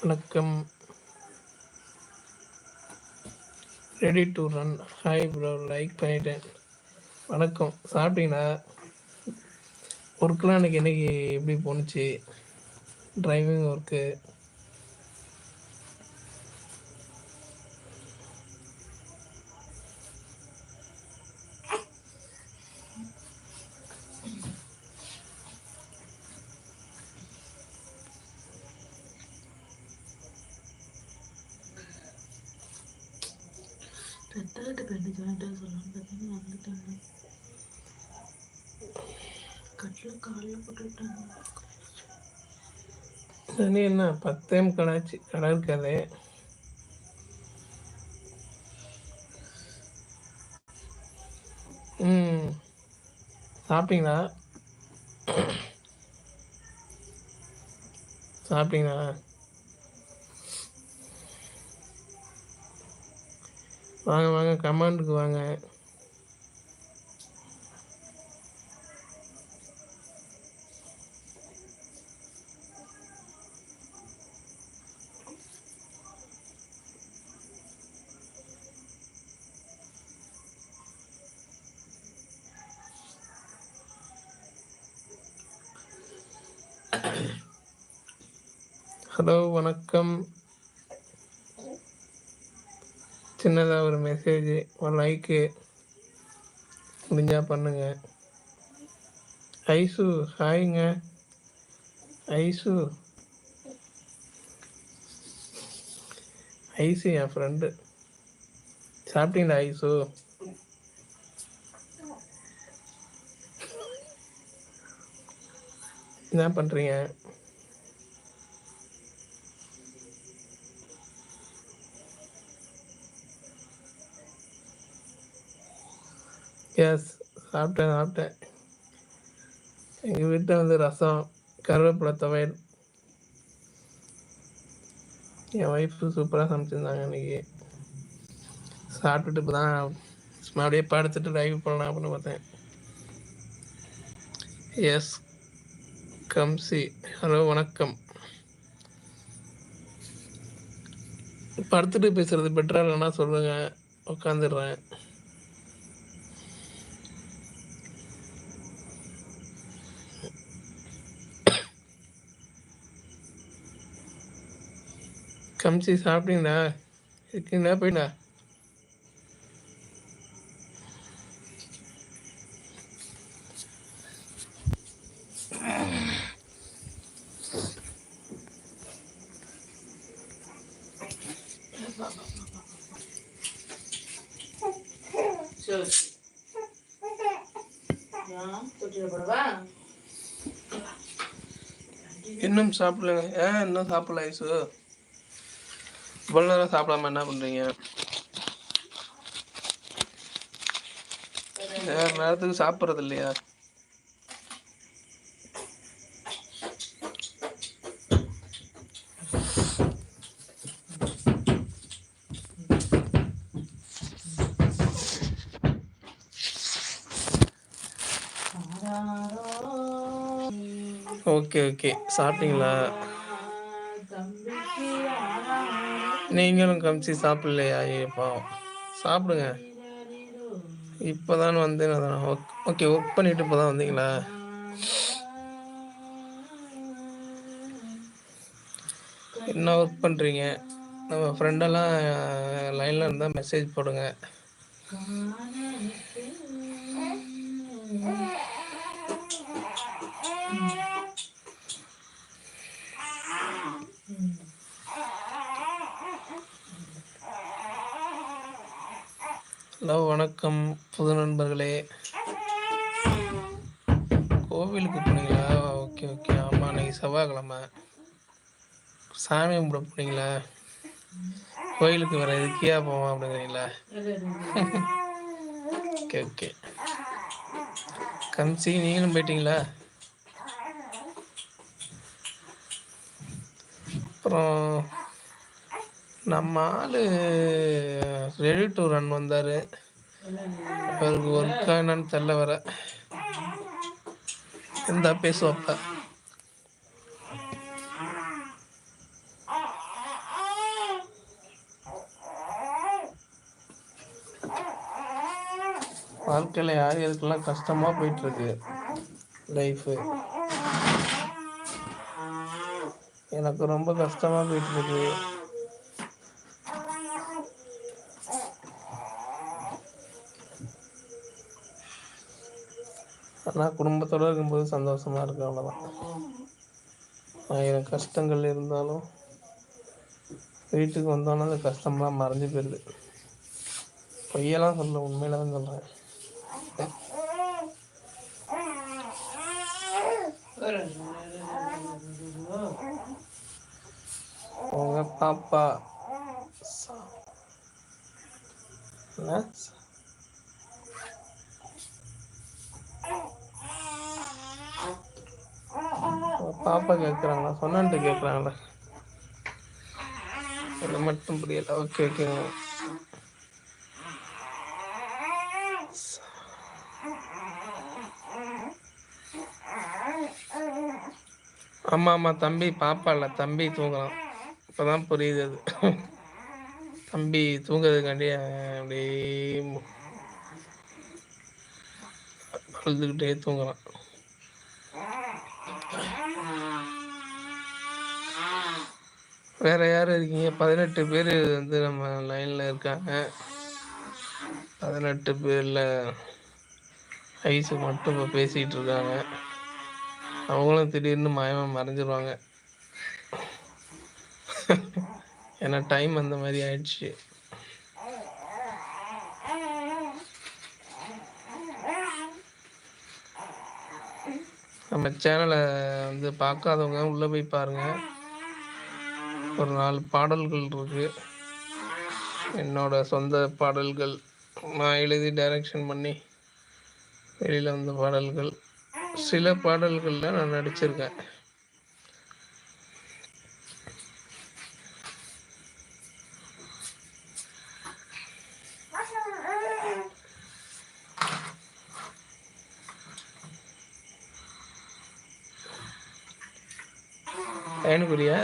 வணக்கம். Ready to run hi bro like பண்ணிட்டேன். வணக்கம். சாப்பிட்டீங்களா? ஒர்க்கெலாம் எனக்கு இன்னைக்கு எப்படி போணுச்சு? டிரைவிங் ஒர்க்கு ரெட்டாகிட்ட பெண்ணு ஜாயிண்டாக சொல்லலாம்னு பார்த்தீங்கன்னா வந்துட்டாங்க. கட்டில் காலில் போட்டுவிட்டாங்க சரி என்ன? பத்தேம் கடாச்சு கடை இருக்காது. ம். சாப்பிட்டீங்களா? சாப்பிட்டீங்களா? வாங்க வாங்க கமாண்டுக்கு வாங்க. ஹலோ வணக்கம். சின்னதாக ஒரு மெசேஜ் ஒரு லைக்கு முடிஞ்சால் பண்ணுங்க. ஐசு ஹாய்ங்க. ஐசு. ஐசு என் ஃப்ரெண்டு சாப்பிட்டீங்களா ஐசு? என்ன பண்ணுறீங்க எஸ் சாப்பிட்டேன் சாப்பிட்டேன். எங்கள் வீட்டில் வந்து ரசம் கருவேப்பிலை துவையல். என் ஒய்ஃபு சூப்பராக சமைச்சிருந்தாங்க இன்றைக்கி சாப்பிட்டுட்டு இப்போ தான் அப்படியே படுத்துட்டு லைவ் பண்ணலாம் அப்படின்னு பார்த்தேன். எஸ் கம்சி ஹலோ வணக்கம். படுத்துட்டு பேசுகிறது பெட்டராக இல்லைன்னா சொல்லுங்கள் உட்காந்துடுறேன் கம்சி சாப்பிட்டீங்களா இருக்கீங்களா? போயிண்ணா இன்னும் சாப்பிடலங்க. ஏன் இன்னும் சாப்பிடல ஐசு? இவ்வளோ நேரம் சாப்பிடாம என்ன பண்ணுறீங்க வேறு நேரத்துக்கு சாப்பிட்றது இல்லையா? Okay okay. சாப்பிட்டீங்களா? நீங்களும் கமிச்சு சாப்பிடலையா ஐயப்பா? சாப்பிடுங்க. இப்போதான் வந்து ஓகே ஒர்க் பண்ணிட்டு இப்போ தான் வந்தீங்களா? என்ன ஒர்க் பண்ணுறீங்க நம்ம ஃப்ரெண்டெல்லாம் லைனில் இருந்தால் மெசேஜ் போடுங்க. ஹலோ வணக்கம் புது நண்பர்களே. கோவிலுக்கு போனீங்களா? Okay okay. ஆமாம் அன்னைக்கு செவ்வாய்க்கிழமை. சாமி கும்பிட போனீங்களா? கோயிலுக்கு வேற இதுக்கியா போவோம் அப்படிங்கிறீங்களா? Okay okay. கம்சி நீங்களும் போயிட்டீங்களா? அப்புறம் நம்ம ஆள் ரெடி டு ரன் வந்தார். அவருக்கு ஒர்க் என்னன்னு தெரில வர இந்த பேசுவாப்ப வாழ்க்கையில் யாருக்கெல்லாம் கஷ்டமாக போயிட்டுருக்கு? லைஃபு எனக்கு ரொம்ப கஷ்டமாக போயிட்டுருக்கு. ஆனால் குடும்பத்தோடு இருக்கும்போது சந்தோஷமாக இருக்கு அவ்வளோதான் ஆயிரம் கஷ்டங்கள் இருந்தாலும் வீட்டுக்கு வந்தோன்னா அந்த கஷ்டம்லாம் மறைஞ்சு போயிடுது பொய்யெல்லாம் சொல்ல உண்மையில தான் சொல்கிறேன் உங்க பாப்பா பாப்பா கேட்குறாங்களா சொன்னான்ட்டு கேட்குறாங்களா அது மட்டும் புரியல. ஓகே ஓகே ஆமாம் ஆமாம் தம்பி பாப்பா இல்லை. தம்பி தூங்கலாம் இப்போ தான் புரியுது அது. தம்பி தூங்குறதுக்காண்டி அப்படியே அழுதுகிட்டே தூங்கலாம் வேற யார் இருக்கீங்க? பதினெட்டு பேர் வந்து நம்ம லைனில் இருக்காங்க. பதினெட்டு பேரில் ஐஸு மட்டும் இப்போ பேசிகிட்டு இருக்காங்க. அவங்களும் திடீர்னு மாயமாக மறைஞ்சிருவாங்க. ஏன்னா டைம் அந்த மாதிரி ஆயிடுச்சு. நம்ம சேனலை வந்து பார்க்காதவங்க உள்ளே போய் பாருங்கள் ஒரு நாலு பாடல்கள் இருக்கு. என்னோட சொந்த பாடல்கள். நான் எழுதி டைரக்ஷன் பண்ணி வெளியில் வந்த பாடல்கள். சில பாடல்களில் நான் நடிச்சிருக்கேன். ஏனுக்குரியா?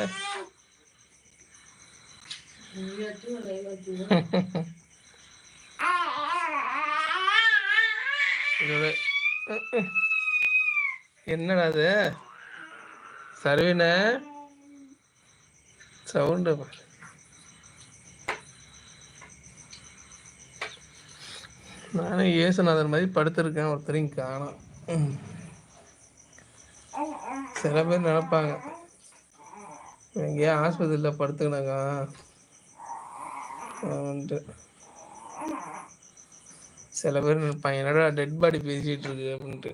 என்னடா அது? சர்வீன? சவுண்டு. நானும் இயேசுநாதன் மாதிரி படுத்திருக்கேன். ஒருத்தரையும் காணும். சில பேர் நினைப்பாங்க. எங்கேயா ஆஸ்பத்திரியில் படுத்துக்கினாங்க சில பேர் இருப்பாங்க. என்னடா டெட் பாடி பேசிட்டு இருக்கு அப்படின்ட்டு.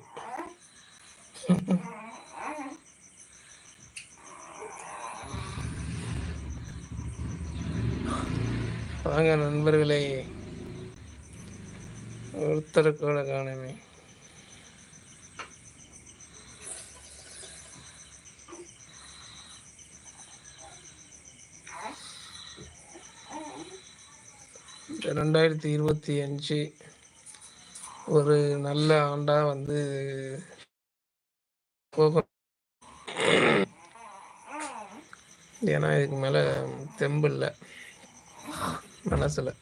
வாங்க நண்பர்களே. ஒருத்தர் கூட காணுமே ரெண்டாயிரத்தி இருபத்தி அஞ்சு ஒரு நல்ல ஆண்டாக வந்து போகும். ஏன்னா இதுக்கு மேலே தெம்பு இல்லை. மனசில்.